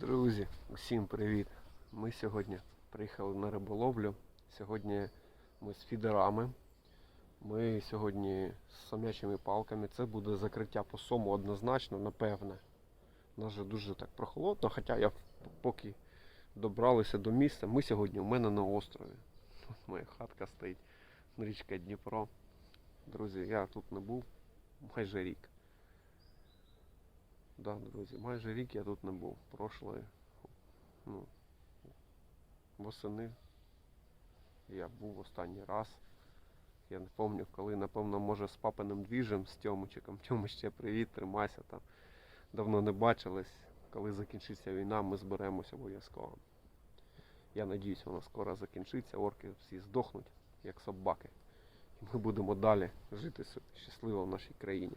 Друзі, усім привіт! Ми сьогодні приїхали на риболовлю. Сьогодні ми з фідерами. Ми сьогодні з сам'ячими палками. Це буде закриття по сому однозначно, напевне. У нас же дуже так прохолодно, хоча я поки добралися до місця. Ми сьогодні у мене на острові. Тут моя хатка стоїть. Річка Дніпро. Друзі, я тут не був майже рік. Да, друзі, майже рік я тут не був. Прошлої, ну, восени я був останній раз. Я не пам'ятаю, коли, напевно, може з папиним двіжем, з Тьомичиком. Тьомич, ще привіт, тримайся там. Давно не бачились. Коли закінчиться війна, ми зберемося обов'язково. Я надіюсь, вона скоро закінчиться, орки всі здохнуть, як собаки. І ми будемо далі жити щасливо в нашій країні.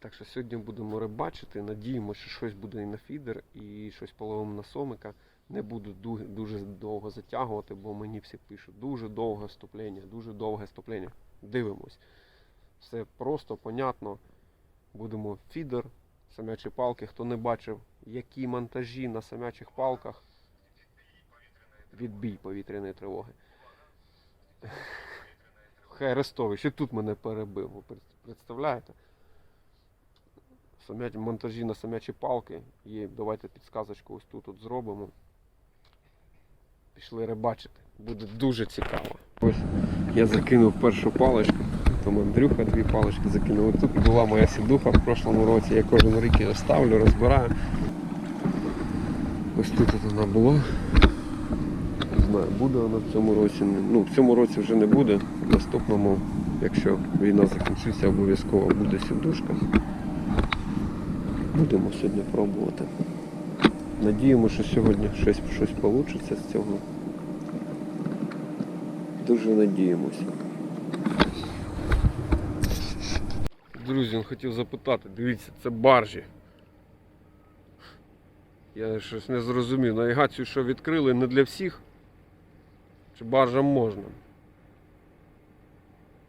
Так що сьогодні будемо рибачити. Надіємося, що щось буде і на фідер, і щось половимо на сомика. Не буду дуже довго затягувати, бо мені всі пишуть дуже довге вступлення, дуже довге вступлення. Дивимось. Все просто, понятно. Будемо фідер, самячі палки. Хто не бачив, які монтажі на самячих палках. Відбій повітряної тривоги. Хай Арестович, і тут мене перебив. Ви представляєте? Монтажі на сам'ячі палки. Є, давайте підсказочку ось тут от зробимо. Пішли рибачити. Буде дуже цікаво. Ось я закинув першу паличку. Там Андрюха дві палички закинув. Тут була моя сідуха в прошлому році. Я кожен рік її ставлю, розбираю. Ось тут от вона була. Не знаю, буде вона в цьому році. Ну, в цьому році вже не буде. В наступному, якщо війна закінчиться, обов'язково буде сідушка. Будемо сьогодні пробувати. Надіємося, що сьогодні щось, щось вийде з цього. Дуже надіємося. Друзі, хотів запитати, дивіться, це баржі. Я щось не зрозумів. Навігацію, що відкрили, не для всіх. Чи баржам можна?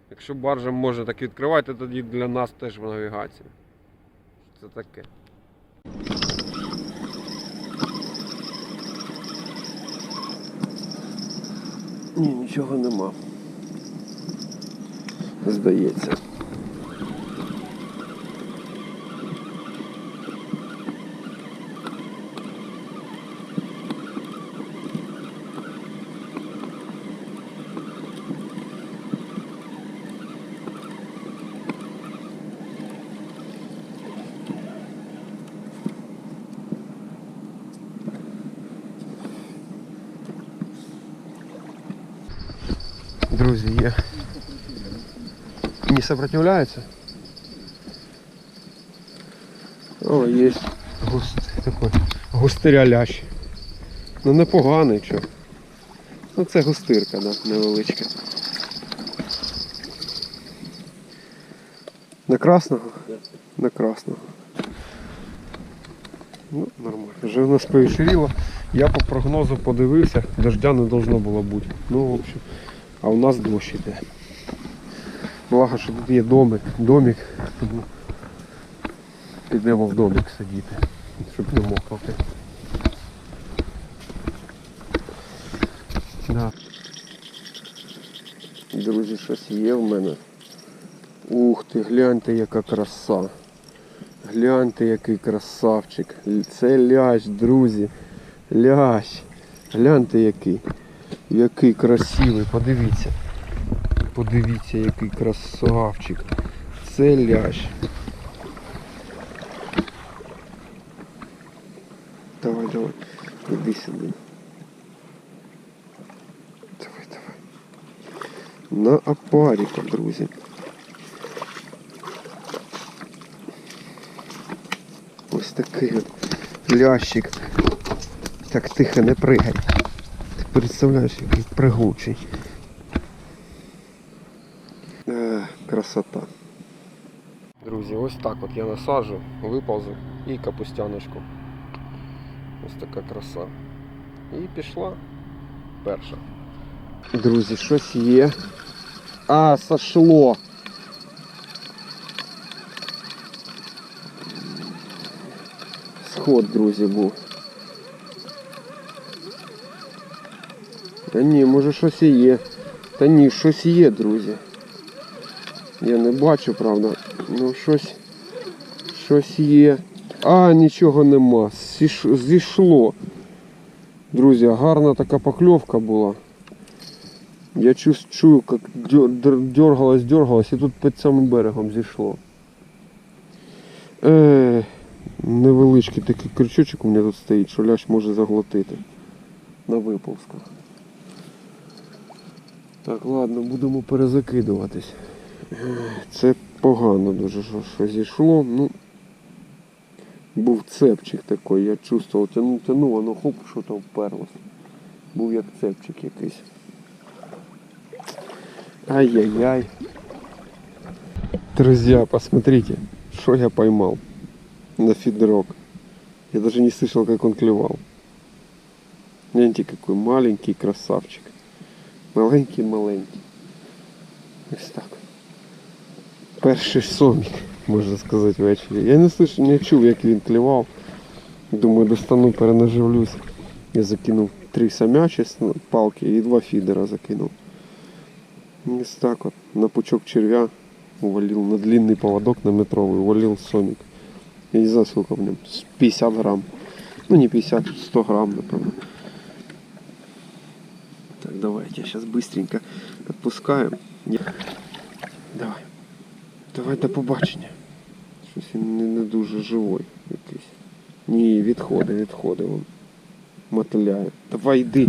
Якщо баржам можна, так відкривайте тоді для нас теж навігацію. Це таке. Ні, нічого нема. Здається. Друзі, є. Не сопротивляется? О, є густ, такий густиря лящ. Ну непоганий чо. Ну це густирка, да, невеличка. На красного? На красного. Ну, нормально. Вже в нас повечеріло. Я по прогнозу подивився, дождя не должно було бути. Ну, в общем, а у нас дощ іде. Благо, що тут є домик, домик, тому підемо в домик сидіти, щоб не мокнути. Да. Друзі, щось є в мене. Ух ти, гляньте, яка краса. Гляньте, який красавчик. Це лящ, друзі. Лящ. Гляньте який. Який красивий, подивіться. Подивіться, який красавчик. Це лящ. Давай, давай. Іди сюди. Давай, давай. На опаріка, друзі. Ось такий от лящик. Так тихо, не пригай. Представляєш, який пригучий. Е, красота. Друзі, ось так от я насаджу, виповзу і капустяночку. Ось така краса. І пішла перша. Друзі, щось є. А, сошло. сход, друзі, був. Та ні, може щось і є. Та ні, щось є, друзі. Я не бачу, правда. Ну щось. Щось є. А, нічого нема. Зійшло. Друзі, гарна така покльовка була. Я чую, як дергалось, дергалось, і тут під самим берегом зійшло. Е, невеличкий такий крючочок у мене тут стоїть, що лящ може заглотити на виползках. Так, ладно, будемо перезакидуватись. Це погано дуже, що, що зійшло. Ну, був цепчик такий, я чувствував, тянув, тянув, воно хоп, що там вперлося. Був як цепчик якийсь. Ай-яй-яй. Друзья, посмотрите, что я поймал на фидерок. Я даже не слышал, как он клевал. Гляньте, какой маленький красавчик. Маленький-маленький. Ось так. Перший сомік, можна сказати, ввечері. Я не слышу, не чув, як він клював. Думаю, достану, перенаживлюсь. Я закинув три самячі с- палки і два фідера закинув. Ось так от. На пучок червя увалил на длинный поводок на метровый, увалил сомик. Я не знаю, сколько в нем. С 50 грамм. Ну не 50, 100 грамм, напевно. Давайте, сейчас быстренько отпускаем. Я- Давай. Давай до побачення. Щось він не, не дуже живой якийсь. Ні, відходи, відходи. Мотиляє. Давай йди.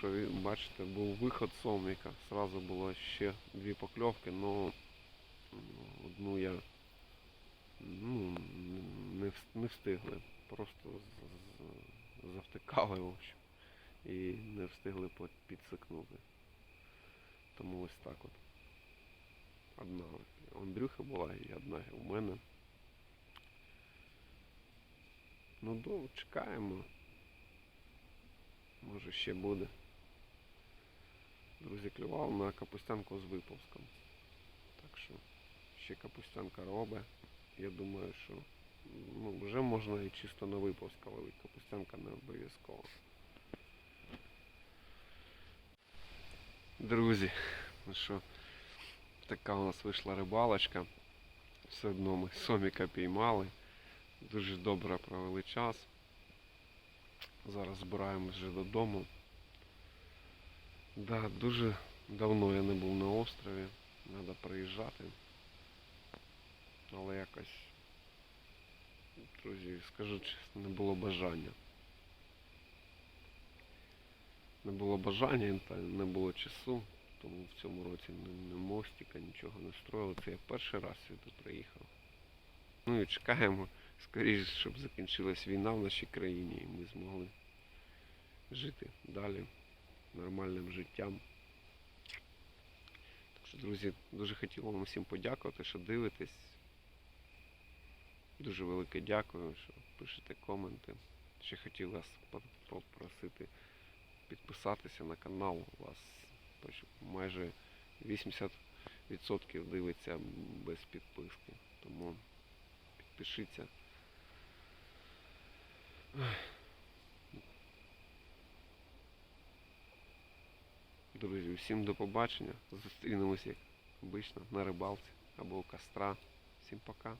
Що ви бачите, був виход сомника. Сразу було ще дві покльовки, але одну я ну, не, встигли. Просто завтикали в общем, і не встигли підсикнути. Тому ось так от. Одна Андрюха була і одна у мене. Ну, довго чекаємо. Може ще буде. Друзі, клював на капустянку з виповзком. Так що ще капустянка робить. Я думаю, що ну, вже можна і чисто на виповзка ловити. Капустянка не обов'язково. Друзі, ну що, така у нас вийшла рибалочка. Все одно ми соміка піймали. Дуже добре провели час. Зараз збираємось вже додому. Да, дуже давно я не був на острові. Треба приїжджати. Але якось, друзі, скажу чесно, не було бажання. Не було бажання, не було часу, тому в цьому році не, мостика, нічого не строїли. Це я перший раз сюди приїхав. Ну і чекаємо скоріше, щоб закінчилась війна в нашій країні і ми змогли жити далі нормальним життям. Так що, друзі, дуже хотів вам усім подякувати, що дивитесь. Дуже велике дякую, що пишете коменти. Ще хотів вас попросити підписатися на канал. У вас майже 80% дивиться без підписки. Тому підпишіться. Друзі, всім до побачення. Зустрінемось, як обично, на рибалці або у костра. Всім пока.